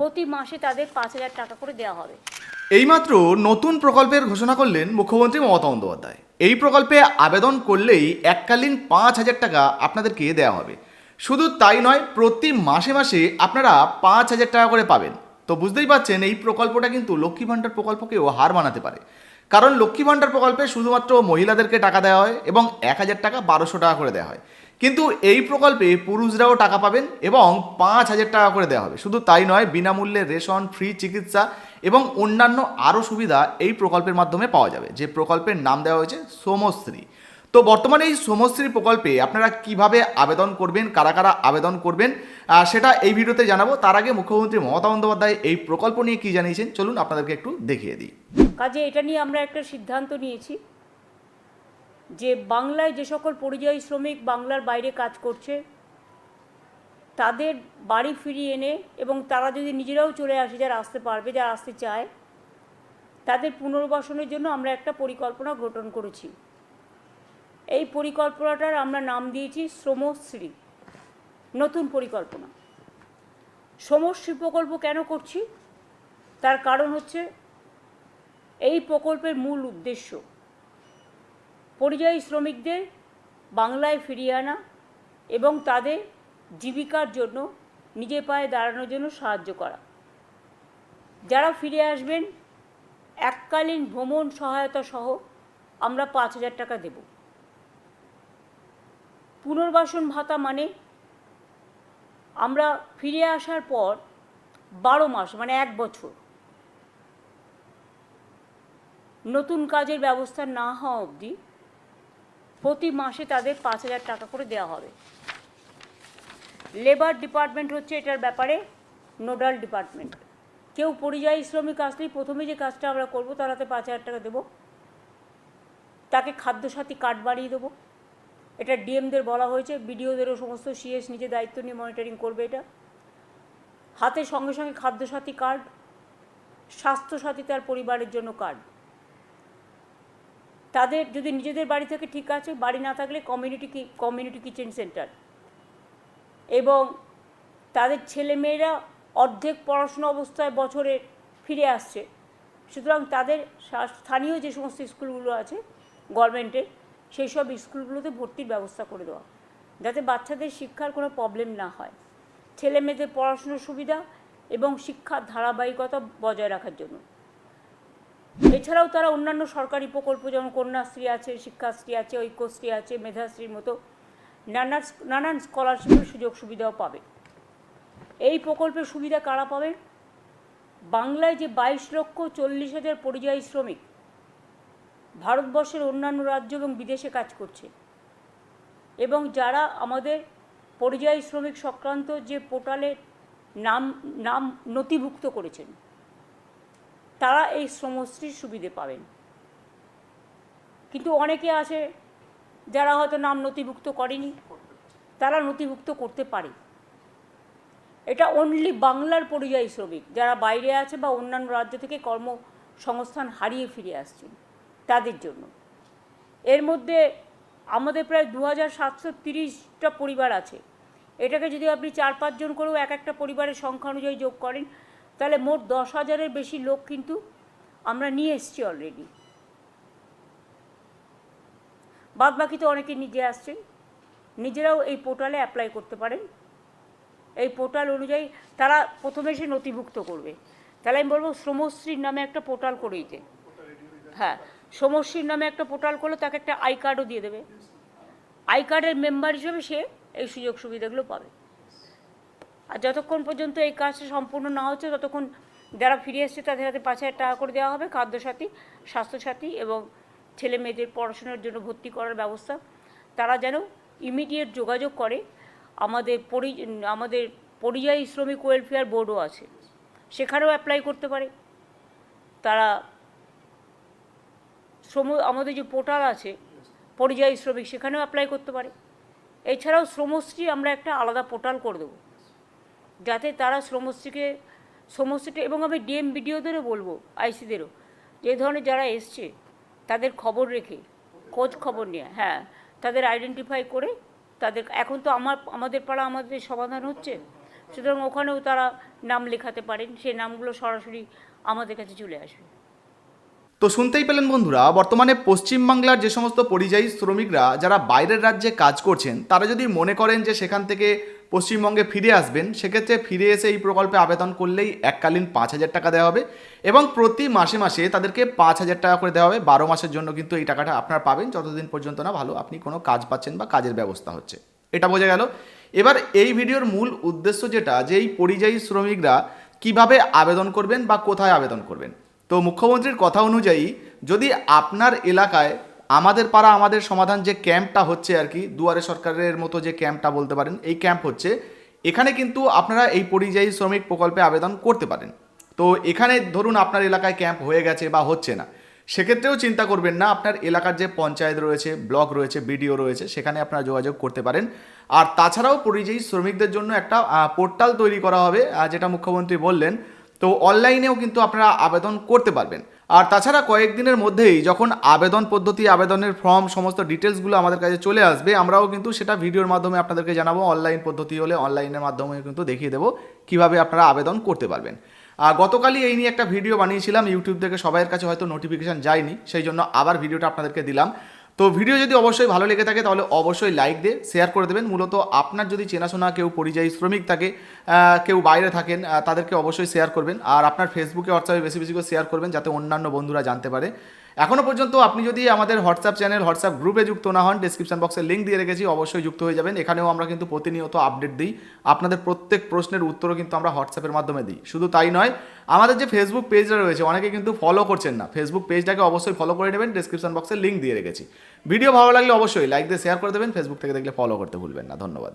প্রতি মাসে তাদের পাঁচ হাজার টাকা করে দেওয়া হবে। এইমাত্র নতুন প্রকল্পের ঘোষণা করলেন মুখ্যমন্ত্রী মমতা বন্দ্যোপাধ্যায়। এই প্রকল্পে আবেদন করলেই এককালীন পাঁচ হাজার টাকা আপনাদেরকে দেওয়া হবে। শুধু তাই নয়, প্রতি মাসে মাসে আপনারা পাঁচ হাজার টাকা করে পাবেন। তো বুঝতেই পারছেন, এই প্রকল্পটা কিন্তু লক্ষ্মী ভাণ্ডার প্রকল্পকেও হার মানাতে পারে। কারণ লক্ষ্মী ভাণ্ডার প্রকল্পে শুধুমাত্র মহিলাদেরকে টাকা দেওয়া হয় এবং এক হাজার টাকা বারোশো টাকা করে দেওয়া হয়। কিন্তু এই প্রকল্পে পুরুষরাও টাকা পাবেন এবং পাঁচ হাজার টাকা করে দেওয়া হবে। শুধু তাই নয়, বিনামূল্যে রেশন, ফ্রি চিকিৎসা এবং অন্যান্য আরও সুবিধা এই প্রকল্পের মাধ্যমে পাওয়া যাবে। যে প্রকল্পের নাম দেওয়া হয়েছে সোমশ্রী। তো বর্তমানে এই সোমশ্রী প্রকল্পে আপনারা কীভাবে আবেদন করবেন, কারা কারা আবেদন করবেন সেটা এই ভিডিওতে জানাব। তার আগে মুখ্যমন্ত্রী মমতা বন্দ্যোপাধ্যায় এই প্রকল্প নিয়ে কি জানিয়েছেন, চলুন আপনাদেরকে একটু দেখিয়ে দিই। কাজে এটা নিয়ে আমরা একটা সিদ্ধান্ত নিয়েছি। যে বাংলায় যে সকল পরিযায়ী শ্রমিক বাংলার বাইরে কাজ করছে, তাদের বাড়ি ফিরিয়ে এনে এবং তারা যদি নিজেরাও চলে আসে, যারা আসতে পারবে, যারা আসতে চায়, তাদের পুনর্বাসনের জন্য আমরা একটা পরিকল্পনা গঠন করেছি। এই পরিকল্পনাটার আমরা নাম দিয়েছি শ্রমশ্রী। নতুন পরিকল্পনা। শ্রমশ্রী প্রকল্প কেন করছি? তার কারণ হচ্ছে, এই প্রকল্পের মূল উদ্দেশ্য পরিযায়ী শ্রমিকদের বাংলায় ফিরিয়ে আনা এবং তাদের জীবিকার জন্য নিজে পায়ে দাঁড়ানোর জন্য সাহায্য করা। যারা ফিরে আসবেন, এককালীন ভ্রমণ সহায়তা সহ আমরা পাঁচ হাজার টাকা দেব। পুনর্বাসন ভাতা মানে আমরা ফিরে আসার পর বারো মাস মানে এক বছর নতুন কাজের ব্যবস্থা না হওয়া অবধি প্রতি মাসে তাদের পাঁচ হাজার টাকা করে দেওয়া হবে। লেবার ডিপার্টমেন্ট হচ্ছে এটার ব্যাপারে নোডাল ডিপার্টমেন্ট। কেউ পরিযায়ী শ্রমিক আসলেই প্রথমে যে কাজটা আমরা করব, তার হাতে পাঁচ হাজার টাকা দেবো। তাকে খাদ্যসাথী কার্ড বাড়িয়ে দেবো। এটা ডিএমদের বলা হয়েছে, বিডিওদেরও সমস্ত সিএস নিজে দায়িত্ব নিয়ে মনিটরিং করবে এটা। হাতে সঙ্গে সঙ্গে খাদ্যসাথী কার্ড, স্বাস্থ্যসাথী তার পরিবারের জন্য কার্ড। তাদের যদি নিজেদের বাড়ি থেকে ঠিক আছে, বাড়ি না থাকলে কমিউনিটি কমিউনিটি কিচেন সেন্টার এবং তাদের ছেলেমেয়েরা অর্ধেক পড়াশোনা অবস্থায় বছরে ফিরে আসছে। সুতরাং তাদের স্থানীয় যে সমস্ত স্কুলগুলো আছে গভর্নমেন্টের সেই সব স্কুলগুলোতে ভর্তির ব্যবস্থা করে দেওয়া। যাতে বাচ্চাদের শিক্ষার কোনো প্রবলেম না হয়। ছেলে মেয়েদের পড়াশোনার সুবিধা এবং শিক্ষার ধারাবাহিকতা বজায় রাখার জন্য। এছাড়াও তারা অন্যান্য সরকারি প্রকল্প, যেমন কন্যাশ্রী আছে, শিক্ষাশ্রী আছে, ঐক্যশ্রী আছে, মেধাশ্রীর মতো নানান নানান স্কলারশিপের সুযোগ সুবিধাও পাবে। এই প্রকল্পের সুবিধা কারা পাবে বাংলায় যে বাইশ লক্ষ চল্লিশ হাজার পরিযায়ী শ্রমিক ভারতবর্ষের অন্যান্য রাজ্য এবং বিদেশে কাজ করছে এবং যারা আমাদের পরিযায়ী শ্রমিক সংক্রান্ত যে পোর্টালে নাম নাম নথিভুক্ত করেছেন তারা এই শ্রমশ্রীর সুবিধে পাবেন। কিন্তু অনেকে আছে যারা হয়তো নাম নথিভুক্ত করেনি, তারা নথিভুক্ত করতে পারে। এটা অনলি বাংলার পরিযায়ী শ্রমিক যারা বাইরে আছে বা অন্যান্য রাজ্য থেকে কর্মসংস্থান হারিয়ে ফিরে আসছেন, তাদের জন্য। এর মধ্যে আমাদের প্রায় দু হাজার সাতশো তিরিশটা পরিবার আছে। এটাকে যদি আপনি চার পাঁচজন করেও এক একটা পরিবারের সংখ্যা অনুযায়ী যোগ করেন তাহলে মোট দশ হাজারের বেশি লোক কিন্তু আমরা নিয়ে এসেছি অলরেডি বাদ বাকি তো অনেকে নিজে আসছেন। নিজেরাও এই পোর্টালে অ্যাপ্লাই করতে পারেন। এই পোর্টাল অনুযায়ী তারা প্রথমে সে নথিভুক্ত করবে। তাহলে আমি বলব শ্রমশ্রীর নামে একটা পোর্টাল করে দিতে। হ্যাঁ শ্রমশ্রীর নামে একটা পোর্টাল করলে তাকে একটা আই কার্ডও দিয়ে দেবে। আই কার্ডের মেম্বার হিসেবে সে এই সুযোগ সুবিধাগুলো পাবে। আর যতক্ষণ পর্যন্ত এই কাজটা সম্পূর্ণ না হচ্ছে, ততক্ষণ যারা ফিরে এসছে তাদের হাতে পাঁচ হাজার টাকা করে দেওয়া হবে, খাদ্যসাথী, স্বাস্থ্যসাথী এবং ছেলে মেয়েদের পড়াশোনার জন্য ভর্তি করার ব্যবস্থা। তারা যেন ইমিডিয়েট যোগাযোগ করে। আমাদের পরি, আমাদের পরিযায়ী শ্রমিক ওয়েলফেয়ার বোর্ডও আছে, সেখানেও অ্যাপ্লাই করতে পারে। তারা শ্রম, আমাদের যে পোর্টাল আছে, পরিযায়ী শ্রমিক, সেখানেও অ্যাপ্লাই করতে পারে। এছাড়াও শ্রমশ্রী আমরা একটা আলাদা পোর্টাল করে দেবো। যাতে তারা শ্রমশ্রীকে শ্রমশ্রীটা এবং আমি ডিএম বিডিওদেরও বলব, আইসিদেরও, যে ধরনের যারা এসছে, তাদের খবর রেখে, খোঁজ খবর নিয়ে হ্যাঁ তাদের আইডেন্টিফাই করে তাদের, এখন তো আমার, আমাদের পাড়া আমাদের সমাধান হচ্ছে, সুতরাং ওখানেও তারা নাম লেখাতে পারেন, সেই নামগুলো সরাসরি আমাদের কাছে চলে আসবে। তো শুনতেই পেলেন বন্ধুরা, বর্তমানে পশ্চিমবাংলার যে সমস্ত পরিযায়ী শ্রমিকরা, যারা বাইরের রাজ্যে কাজ করছেন, তারা যদি মনে করেন যে সেখান থেকে পশ্চিমবঙ্গে ফিরে আসবেন, সেক্ষেত্রে ফিরে এসে এই প্রকল্পে আবেদন করলেই এককালীন পাঁচ হাজার টাকা দেওয়া হবে এবং প্রতি মাসে মাসে তাদেরকে পাঁচ হাজার টাকা করে দেওয়া হবে। বারো মাসের জন্য কিন্তু এই টাকাটা আপনারা পাবেন, যতদিন পর্যন্ত না ভালো আপনি কোনো কাজ পাচ্ছেন বা কাজের ব্যবস্থা হচ্ছে। এটা বোঝা গেল। এবার এই ভিডিওর মূল উদ্দেশ্য যেটা, যে এই পরিযায়ী শ্রমিকরা কীভাবে আবেদন করবেন বা কোথায় আবেদন করবেন। তো মুখ্যমন্ত্রীর কথা অনুযায়ী যদি আপনার এলাকায় আমাদের পাড়া, আমাদের সমাধান যে ক্যাম্পটা হচ্ছে আর কি, দুয়ারে সরকারের মতো যে ক্যাম্পটা বলতে পারেন, এই ক্যাম্প হচ্ছে, এখানে কিন্তু আপনারা এই পরিযায়ী শ্রমিক প্রকল্পে আবেদন করতে পারেন। তো এখানে ধরুন আপনার এলাকায় ক্যাম্প হয়ে গেছে বা হচ্ছে না, সেক্ষেত্রেও চিন্তা করবেন না, আপনার এলাকার যে পঞ্চায়েত রয়েছে, ব্লক রয়েছে, বিডিও রয়েছে, সেখানে আপনারা যোগাযোগ করতে পারেন। আর তাছাড়াও পরিযায়ী শ্রমিকদের জন্য একটা পোর্টাল তৈরি করা হবে যেটা মুখ্যমন্ত্রী বললেন, তো অনলাইনেও কিন্তু আপনারা আবেদন করতে পারবেন। আর তাছাড়া কয়েকদিনের মধ্যেই যখন আবেদন পদ্ধতি, আবেদনের ফর্ম, সমস্ত ডিটেলসগুলো আমাদের কাছে চলে আসবে, আমরাও কিন্তু সেটা ভিডিওর মাধ্যমে আপনাদেরকে জানাব, অনলাইন পদ্ধতি হলে অনলাইনের মাধ্যমে কিন্তু দেখিয়ে দেবো কীভাবে আপনারা আবেদন করতে পারবেন। আর গতকালই এই নিয়ে একটা ভিডিও বানিয়েছিলাম, ইউটিউব থেকে সবাইয়ের কাছে হয়তো নোটিফিকেশান যায়নি, সেই জন্য আবার ভিডিওটা আপনাদেরকে দিলাম। তো ভিডিও যদি অবশ্যই ভালো লেগে থাকে, তাহলে অবশ্যই লাইক দিয়ে শেয়ার করে দেবেন। মূলত আপনার যদি চেনাশোনা কেউ পরিযায়ী শ্রমিক থাকে কেউ বাইরে থাকেন তাদেরকে অবশ্যই শেয়ার করবেন। আর আপনার ফেসবুকে হোয়াটসঅ্যাপে বেশি বেশি করে শেয়ার করবেন, যাতে অন্যান্য বন্ধুরা জানতে পারে। এখনও পর্যন্ত আপনি যদি আমাদের হোয়াটসঅ্যাপ চ্যানেল, হোয়াটসঅ্যাপ গ্রুপে যুক্ত না হন ডিসক্রিপশন বক্সে লিঙ্ক দিয়ে রেখেছি, অবশ্যই যুক্ত হয়ে যাবেন। এখানেও আমরা কিন্তু প্রতিনিয়ত আপডেট দিই। আপনাদের প্রত্যেক প্রশ্নের উত্তরও কিন্তু আমরা হোয়াটসঅ্যাপের মাধ্যমে দিই। শুধু তাই নয়, আমাদের যে ফেসবুক পেজটা রয়েছে, অনেকে কিন্তু ফলো করছেন না। ফেসবুক পেজটাকে অবশ্যই ফলো করে নেবেন ডিসক্রিপশন বক্সে লিঙ্ক দিয়ে রেখেছি। ভিডিও ভালো লাগলে অবশ্যই লাইক দিয়ে শেয়ার করে দেবেন। ফেসবুক থেকে দেখলে ফলো করতে ভুলবেন না। ধন্যবাদ।